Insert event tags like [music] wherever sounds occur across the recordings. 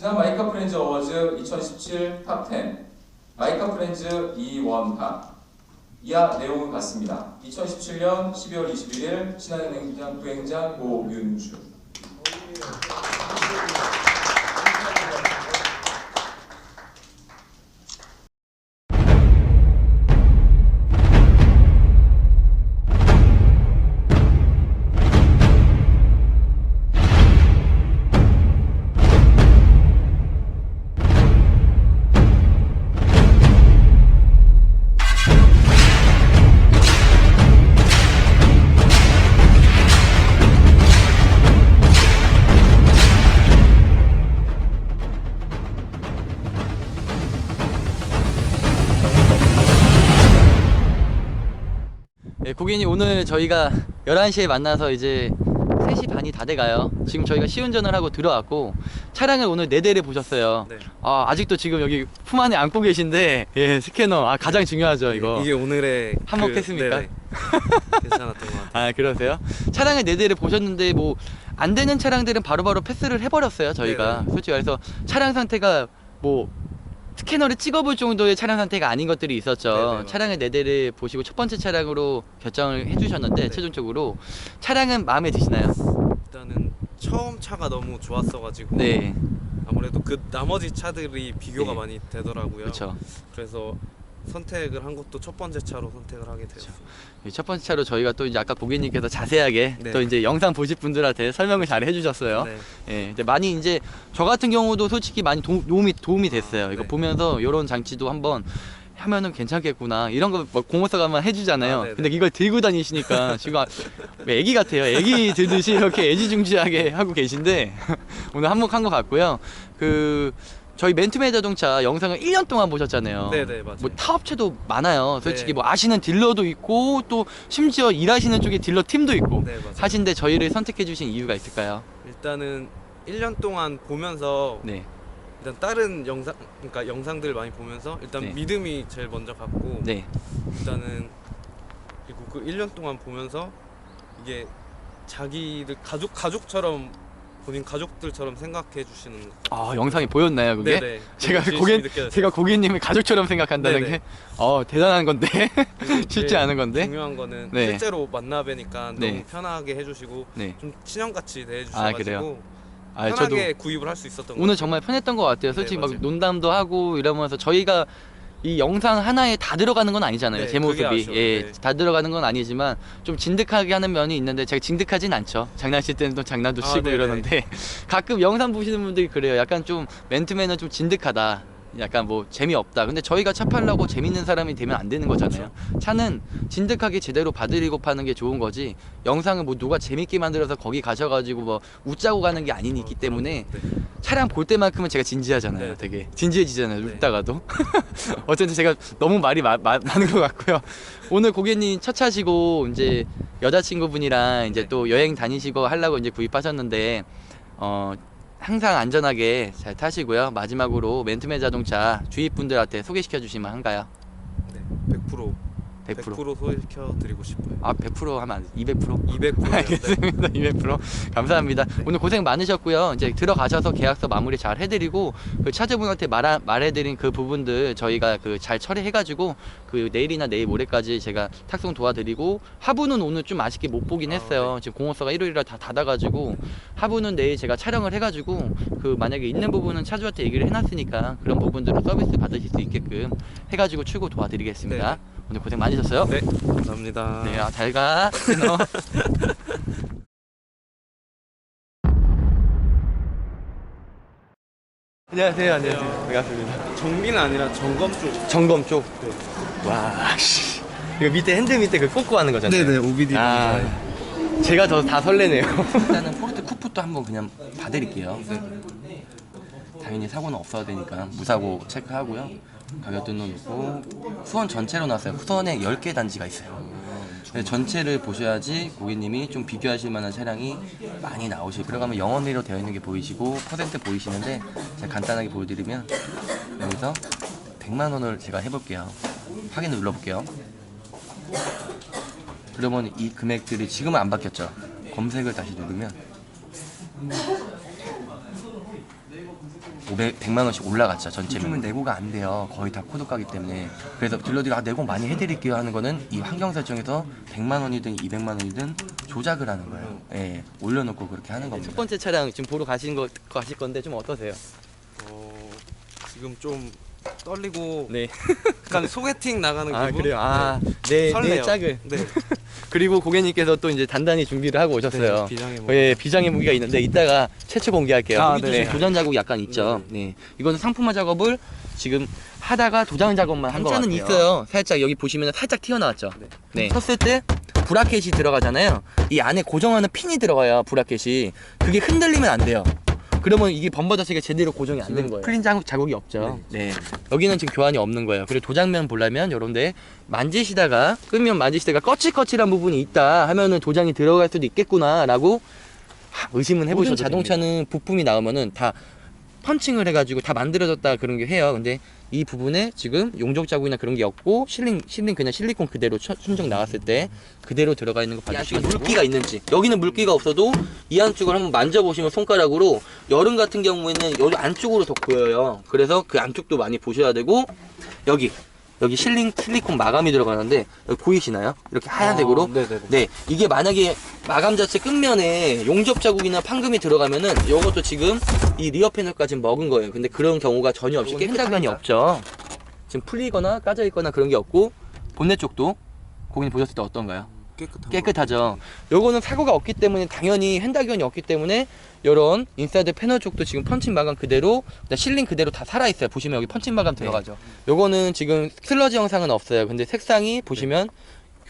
지난 마이카 프렌즈 어워즈 2017 탑10 마이카 프렌즈 이원하 이하 내용은 같습니다. 2017년 12월 21일 신한은행장 부행장 고윤주 예, 고객님 오늘 저희가 11시에 만나서 이제 3시 반이 다 돼가요. 지금 저희가 시운전을 하고 들어왔고 차량을 오늘 4대를 보셨어요. 네. 아, 아직도 지금 여기 품 안에 안고 계신데 예, 스캐너 아, 가장 중요하죠 이거. 이게 오늘의 한몫했습니까? 네네. 괜찮았던 것 같아요. 아 그러세요? 차량을 4대를 보셨는데 뭐 안 되는 차량들은 바로바로 패스를 해버렸어요 저희가 네네. 솔직히 말해서 차량 상태가 뭐 스캐너를 찍어볼 정도의 차량 상태가 아닌 것들이 있었죠 네네. 차량을 4대를 보시고 첫 번째 차량으로 결정을 해주셨는데 네. 최종적으로 차량은 마음에 드시나요? 일단은 처음 차가 너무 좋았어가지고 네 아무래도 그 나머지 차들이 비교가 네. 많이 되더라고요. 그렇죠 그래서 선택을 한 것도 첫 번째 차로 선택을 하게 되었어요. 첫 번째 차로 저희가 또 이제 아까 고객님께서 자세하게 네. 또 이제 영상 보실 분들한테 설명을 잘 해주셨어요 네. 예, 근데 많이 이제 저 같은 경우도 솔직히 많이 도, 도움이 도움이 됐어요. 아, 이거 네. 보면서 이런 장치도 한번 하면은 괜찮겠구나 이런 거뭐 공모사가 만 해주잖아요. 아, 네네. 근데 이걸 들고 다니시니까 지금 아- 왜 애기 같아요. 애기 들듯이 이렇게 애지중지하게 하고 계신데 [laughs] 오늘 한몫한 것 같고요. 그 저희 맨투맨 자동차 영상을 1년 동안 보셨잖아요. 네네 맞아요. 뭐 타업체도 많아요. 솔직히 네. 뭐 아시는 딜러도 있고 또 심지어 일하시는 쪽에 딜러 팀도 있고 네 맞아요. 하신데 저희를 선택해 주신 이유가 있을까요? 일단은 1년 동안 보면서 네. 일단 다른 영상 그러니까 영상들 많이 보면서 일단 네. 믿음이 제일 먼저 갔고 네. 일단은 그리고 그 1년 동안 보면서 이게 자기들 가족 가족처럼 본인 가족들처럼 생각해 주시는 거. 아 영상이 보였나요 그게? 네네. 제가 진심이 고객 느껴졌어요. 제가 고객님을 가족처럼 생각한다는 네네. 게어 대단한 건데 [laughs] 그리고 쉽지 않은 건데. 중요한 거는 네. 실제로 만나 뵈니까 네. 너무 편하게 해주시고 네. 좀 친형같이 아, 대해주셔가지고 그래요? 아 저도 편하게 구입을 할 수 있었던 것 오늘 같아요. 정말 편했던 것 같아요. 솔직히 네, 막 맞아요. 논담도 하고 이러면서 저희가 이 영상 하나에 다 들어가는 건 아니잖아요. 네, 제 그게 모습이 아쉬워요. 예, 네. 다 들어가진 건 아니지만 좀 진득하게 하는 면이 있는데 제가 진득하진 않죠. 장난칠 때는 또 장난도 아, 치고 네네. 이러는데 [laughs] 가끔 영상 보시는 분들이 그래요. 약간 좀 맨투맨은 좀 진득하다. 약간 뭐 재미없다. 근데 저희가 차 팔라고 재밌는 사람이 되면 안 되는 거잖아요. 차는 진득하게 제대로 봐드리고 파는 게 좋은 거지. 영상을 뭐 누가 재밌게 만들어서 거기 가셔가지고 뭐 웃자고 가는 게 아니기 때문에 네. 차량 볼 때만큼은 제가 진지하잖아요. 네. 되게 진지해지잖아요. 네. 웃다가도. [laughs] 어쨌든 제가 너무 말이 마- 마- 많은 것 같고요. 오늘 고객님 첫 차시고 이제 여자친구분이랑 이제 네. 또 여행 다니시고 하려고 이제 구입하셨는데 어 항상 안전하게 잘 타시고요. 마지막으로 맨투맨 자동차 주위 분들한테 소개시켜 주시면 한가요? 네, 100% 100%. 100% 소개시켜 드리고 싶어요. 아, 100% 하면 안 돼. 200%? 200% [laughs] 알겠습니다. 200% 감사합니다. 네. 오늘 고생 많으셨고요. 이제 들어가셔서 계약서 마무리 잘 해드리고 그 차주분한테 말 말해드린 그 부분들 저희가 그 잘 처리해가지고 그 내일이나 내일 모레까지 제가 탁송 도와드리고 하부는 오늘 좀 아쉽게 못 보긴 아, 했어요. 지금 공업소가 일요일이라 다 닫아가지고 하부는 내일 제가 촬영을 해가지고 그 만약에 있는 부분은 차주한테 얘기를 해놨으니까 그런 부분들은 서비스 받으실 수 있게끔 해가지고 출고 도와드리겠습니다. 네. 오늘 고생 많으셨어요. 네, 감사합니다. 네, 아, 잘 가. 끊어. [laughs] 안녕하세요, 안녕하세요. 반갑습니다. 정비는 아니라 점검 쪽. 점검 쪽. 와, 씨. 이거 밑에 핸들 밑에 그 꽂고 하는 거잖아요. 네네, OBD. 아, 제가 더 다 설레네요. 일단은 포르테 쿠프도 한번 그냥 봐드릴게요. 당연히 사고는 없어야 되니까 무사고 체크하고요. 가격 등록있고 후원 전체로 나왔어요. 후원에 10개 단지가 있어요. 근데 전체를 보셔야지 고객님이 좀 비교하실 만한 차량이 많이 나오실 들어가면 영원히로 되어 있는 게 보이시고 퍼센트 보이시는데 제가 간단하게 보여드리면 여기서 100만 원을 제가 해볼게요. 확인을 눌러볼게요. 그러면 이 금액들이 지금은 안 바뀌었죠. 검색을 다시 누르면 500, 100만 원씩 올라갔죠 전체. 요즘은 내고가 안 돼요. 거의 다 코드가기 때문에. 그래서 딜러들이 아, 내고 많이 해드릴게요 하는 거는 이 환경 설정에서 100만 원이든 200만 원이든 조작을 하는 거예요. 예, 올려놓고 그렇게 하는 겁니다. 첫 번째 차량 지금 보러 가신 거 가실 건데 좀 어떠세요? 어, 지금 좀 떨리고 네. 약간 소개팅 나가는 아 기분? 그래요. 아, 네. 네, 네 설레요. 짝을. 네. 그리고 고객님께서 또 이제 단단히 준비를 하고 오셨어요. 네, 비장의 뭐. 예, 비장의 무기가 있는데 이따가 최초 공개할게요. 아, 네. 네. 도장 자국 약간 있죠. 네. 이거는 상품화 작업을 지금 하다가 도장 작업만 한 거는 같아요. 있어요. 살짝 여기 보시면 살짝 튀어나왔죠. 네. 네. 섰을 때 브라켓이 들어가잖아요. 이 안에 고정하는 핀이 들어가요. 브라켓이. 그게 흔들리면 안 돼요. 그러면 이게 범버 자체가 제대로 고정이 안 된 거예요. 프린 자국, 자국이 없죠. 네. 여기는 지금 교환이 없는 거예요. 그리고 도장면 보려면 요런데 만지시다가 끄면 만지시다가 거칠거칠한 부분이 있다 하면은 도장이 들어갈 수도 있겠구나라고 하, 의심은 해보셔도 자동차는 부품이 나오면은 다 펀칭을 해가지고 다 만들어졌다 그런 게 해요. 근데 이 부분에 지금 용접 자국이나 그런 게 없고 실링 실링 그냥 실리콘 그대로 쳐- 순정 나왔을 때 그대로 들어가 있는 거 봐주시면 물기가 있는지 여기는 물기가 없어도 이 안쪽을 한번 만져보시면 손가락으로 여름 같은 경우에는 여기 안쪽으로 더 보여요. 그래서 그 안쪽도 많이 보셔야 되고 여기 여기 실링 실리콘 마감이 들어가는데 여기 보이시나요? 이렇게 하얀색으로 아, 네네네. 네, 이게 만약에 마감 자체 끝면에 용접 자국이나 판금이 들어가면은 이것도 지금 이 리어 패널까지 먹은 거예요. 근데 그런 경우가 전혀 없이 깨끗하면이 없죠. 지금 풀리거나 까져 있거나 그런 게 없고 본넷 쪽도 고객님 보셨을 때 어떤가요? 깨끗한 깨끗하죠. 요거는 사고가 없기 때문에 당연히 핸다기원이 없기 때문에 요런 인사이드 패널 쪽도 지금 펀칭 마감 그대로 실링 그대로 다 살아 있어요. 보시면 여기 펀칭 마감 들어가죠. 요거는 지금 슬러지 영상은 없어요. 근데 색상이 보시면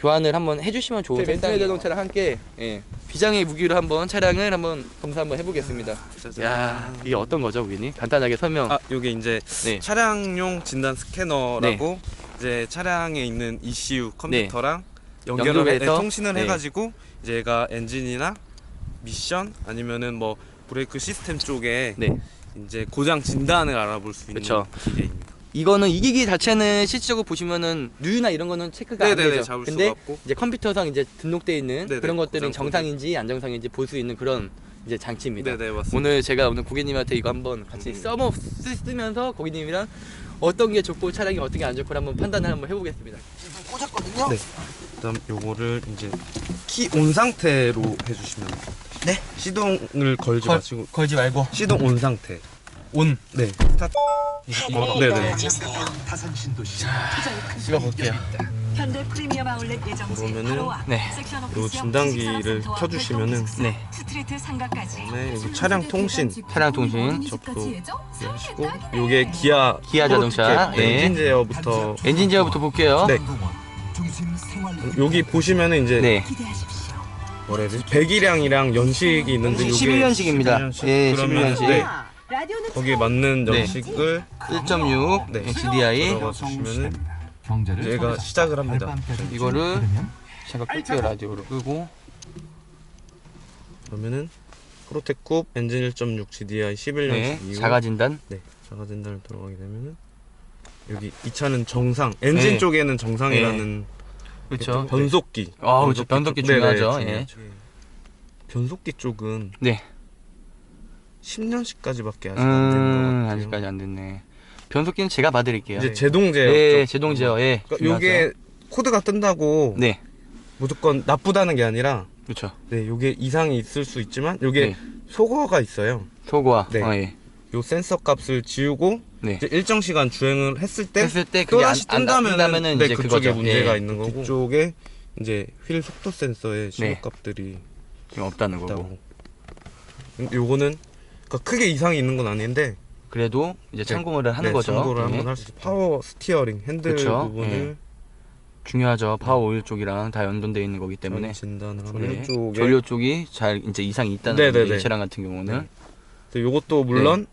교환을 한번 해주시면 좋은 색상이에요. 자동차랑 함께 예, 비장의 무기로 한번 차량을 한번 검사 한번 해보겠습니다. 짜잔. 야 이게 어떤 거죠, 고객님? 간단하게 설명. 아, 요게 이제 네. 차량용 진단 스캐너라고 이제 차량에 있는 ECU 컴퓨터랑 연결을 해, 해서? 통신을 네. 해가지고 이제 얘가 엔진이나 미션 아니면은 뭐 브레이크 시스템 쪽에 네. 이제 고장 진단을 알아볼 수 있는 그쵸. 기계입니다. 이거는 이 기기 자체는 실질적으로 보시면은 누유나 이런 거는 체크가 안 네네네, 되죠. 잡을 근데 수가 없고. 이제 컴퓨터상 이제 등록돼 있는 네네, 그런 것들은 고장. 정상인지 안 정상인지 볼 수 있는 그런 이제 장치입니다. 네네 맞습니다. 오늘 제가 오늘 고객님한테 이거 한번 같이 음. 써먹 쓰- 쓰면서 고객님이랑 어떤 게 좋고 차량이 어떤 게 안 좋고 한번 판단을 한번 해보겠습니다. 네. 그다음 요거를 이제 키 온 상태로 해주시면 네. 시동을 걸지 걸- 마시고 걸지 말고 시동 온 상태. 온 네. 스타트. 이거 네네. 찍어 볼게요. 현대 프리미엄 아울렛 예정지 그러면은 바로 앞 네. 섹션 요 오피스역 진단기를 94 선도와 켜주시면은 네. 스트리트 상가까지 여기 차량 통신 차량 통신 접도 하시고 요게 기아 기아 자동차, 네. 엔진 제어부터 엔진 제어부터 볼게요. 네. 여기 보시면은 이제 네. 기대하십시오. 뭐라 해야 되지? 배기량이랑 연식이 있는데 요게 11년식입니다. 11년식. 예, 그러면 11년식. 네. 라디오는 거기에 맞는 네. 연식을 1.6 네. HDI 들어가 주시면은 경제를 얘가 시작을 합니다. 알밤까지 이거를 제가 끌게요 라디오로 끄고 그러면은 프로테쿱 엔진 1.6 GDI 11년식 네, 이후 자가 진단 네, 자가 진단을 들어가게 되면은 여기 이 차는 정상 엔진 네. 쪽에는 정상이라는 그렇죠. 변속기 아, 그렇죠. 변속기 쪽- 중요하죠. 네네, 예. 중요하죠. 변속기 쪽은 네. 10년씩까지밖에 아직 안 되는 것 음, 같아요. 아직까지 안 됐네. 변속기는 제가 봐드릴게요. 이제 제동 제어 예. 제동 제어. 예. 그러니까. 요게 코드가 뜬다고 네, 무조건 나쁘다는 게 아니라 그렇죠. 네, 요게 이상이 있을 수 있지만 요게 네. 소거가 있어요. 소고와. 네. 어, 예. 요 센서 값을 지우고 네. 이제 일정 시간 주행을 했을 때 했을 때 그게 또 다시 안 뜬다면은 뜬다면은 네, 이제 그쪽에 그거죠. 문제가 예. 있는 거고 뒤쪽에 이제 휠 속도 센서의 신호 네. 값들이 지금 없다는 거고. 있다고. 근데 요거는 그러니까 크게 이상이 있는 건 아닌데 그래도 이제 참고를 하는 네, 거죠. 참고를 예. 한번 할 수 있어요. 파워 스티어링 핸들 그쵸. 부분을 예. 중요하죠. 파워 오일 쪽이랑 다 연동되어 있는 거기 때문에. 진단을 네. 쪽에 전류 쪽이 잘 이제 이상이 있다는 네네네. 거죠. 이 차량 같은 경우는. 네. 요것도 물론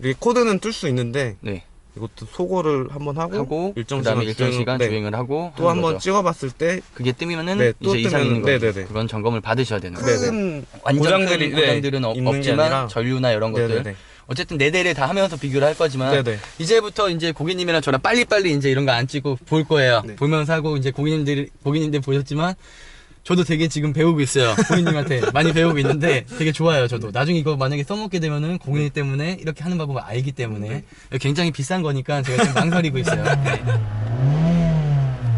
이게 코드는 뜰 수 있는데 네. 이것도 소거를 한번 하고, 하고 일정 그다음에 시간 일정 시간 네. 주행을 하고 또 한번. 찍어봤을 때 그게 뜨면은 네, 또 이제 있는 뜨면은- 거죠. 네네네. 그건 점검을 받으셔야 되는 거예요. 음, 완전 고장들이, 큰 네, 고장들은 없- 있는 게 없지만 아니라- 전류나 이런 것들 네네네. 어쨌든 네 대를 다 하면서 비교를 할 거지만 네네. 이제부터 이제 고객님이랑 저랑 빨리빨리 이제 이런 거 안 찍고 볼 거예요. 네. 보면서 하고 이제 고객님들 고객님들 보셨지만 저도 되게 지금 배우고 있어요. 고객님한테 많이 배우고 있는데 되게 좋아요. 저도 나중에 이거 만약에 써먹게 되면은 고객님 때문에 이렇게 하는 방법을 알기 때문에 굉장히 비싼 거니까 제가 지금 망설이고 있어요. 네.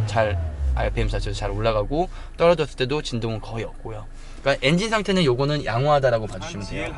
잘 RPM 자체도 잘 올라가고 떨어졌을 때도 진동은 거의 없고요. 그러니까 엔진 상태는 요거는 양호하다라고 봐주시면 돼요.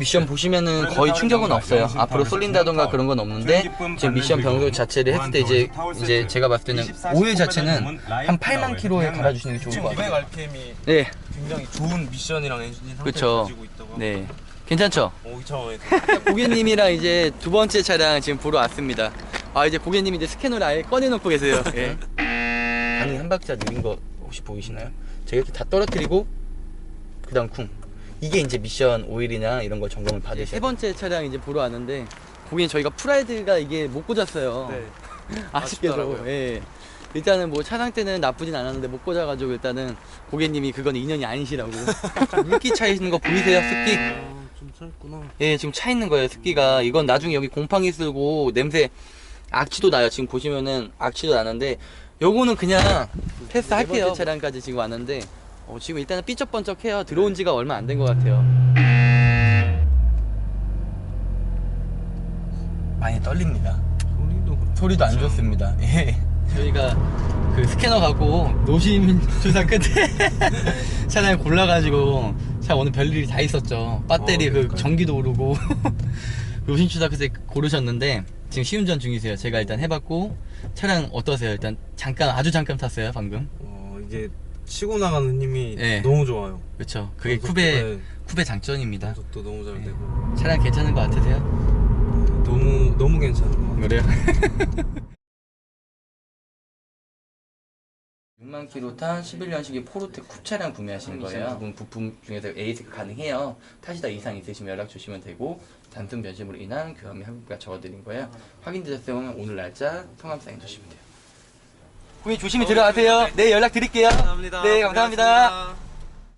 미션 보시면은 거의 충격은 없어요. 앞으로 쏠린다던가 그런 건 없는데 지금 미션 변경 자체를 했을 때 이제 이제 제가 봤을 때는 오일 자체는 한 8만 킬로에 갈아주시는 게 좋을 것 같아요. RPM이 네, 굉장히 좋은 미션이랑 엔진 상태를 그쵸. 가지고 있다고. 네, 괜찮죠? [laughs] 고객님이랑 이제 두 번째 차량 지금 보러 왔습니다. 아 이제 고객님이 이제 스캐너를 아예 꺼내놓고 계세요. 예. [laughs] 반응 한 박자 느린 거 혹시 보이시나요? 제가 이렇게 다 떨어뜨리고 그 다음 쿵. 이게 이제 미션 오일이나 이런 거 점검을 받으셔야 세 번째 차량 이제 보러 왔는데 고객님 저희가 프라이드가 이게 못 꽂았어요. 네. [laughs] 아쉽게도. 예. 일단은 뭐차 상태는 나쁘진 않았는데 못 꽂아가지고 일단은 고객님이 그건 인연이 아니시라고. [laughs] 물기 차 있는 거 보이세요? 습기? 아, 좀 짧구나. 예, 지금 차 있는 거예요, 습기가. 이건 나중에 여기 곰팡이 쓸고 냄새, 악취도 나요. 지금 보시면은 악취도 나는데, 요거는 그냥 패스 할게요. 번째 차량까지 지금 왔는데, 어, 지금 일단은 삐쩍번쩍해요. 들어온 지가 얼마 안 된 것 같아요. 많이 떨립니다. 소리도. 소리도 안 좋습니다. [laughs] 예. 저희가 그 스캐너 갖고 노심 조사 끝에 [laughs] 차량 골라가지고 차 오늘 별일이 다 있었죠. 배터리 어, 그 그러니까요. 전기도 오르고 [laughs] 조사 끝에 고르셨는데 지금 시운전 중이세요. 제가 일단 해봤고 차량 어떠세요? 일단 잠깐 아주 잠깐 탔어요 방금. 어, 이게 치고 나가는 힘이 네. 너무 좋아요. 그렇죠. 그게 쿠베 네, 쿠베 장점입니다. 연속도 너무 잘 네. 되고. 차량 괜찮은 거 같으세요? 너무 너무 괜찮은 것 같아요. 그래요? [laughs] 6만 킬로 탄 11년식의 포르테 쿱 차량 구매하신 거예요. 부분 부품 중에서 AS 가능해요. 타시다 이상 있으시면 연락 주시면 되고 단순 변심으로 인한 교환비 할부가 적어드린 거예요. 확인되셨으면 오늘 날짜 성함 사인 주시면 돼요. 고객님 조심히 들어가세요. 네 연락 드릴게요. 감사합니다. 네 감사합니다. 고생하셨습니다.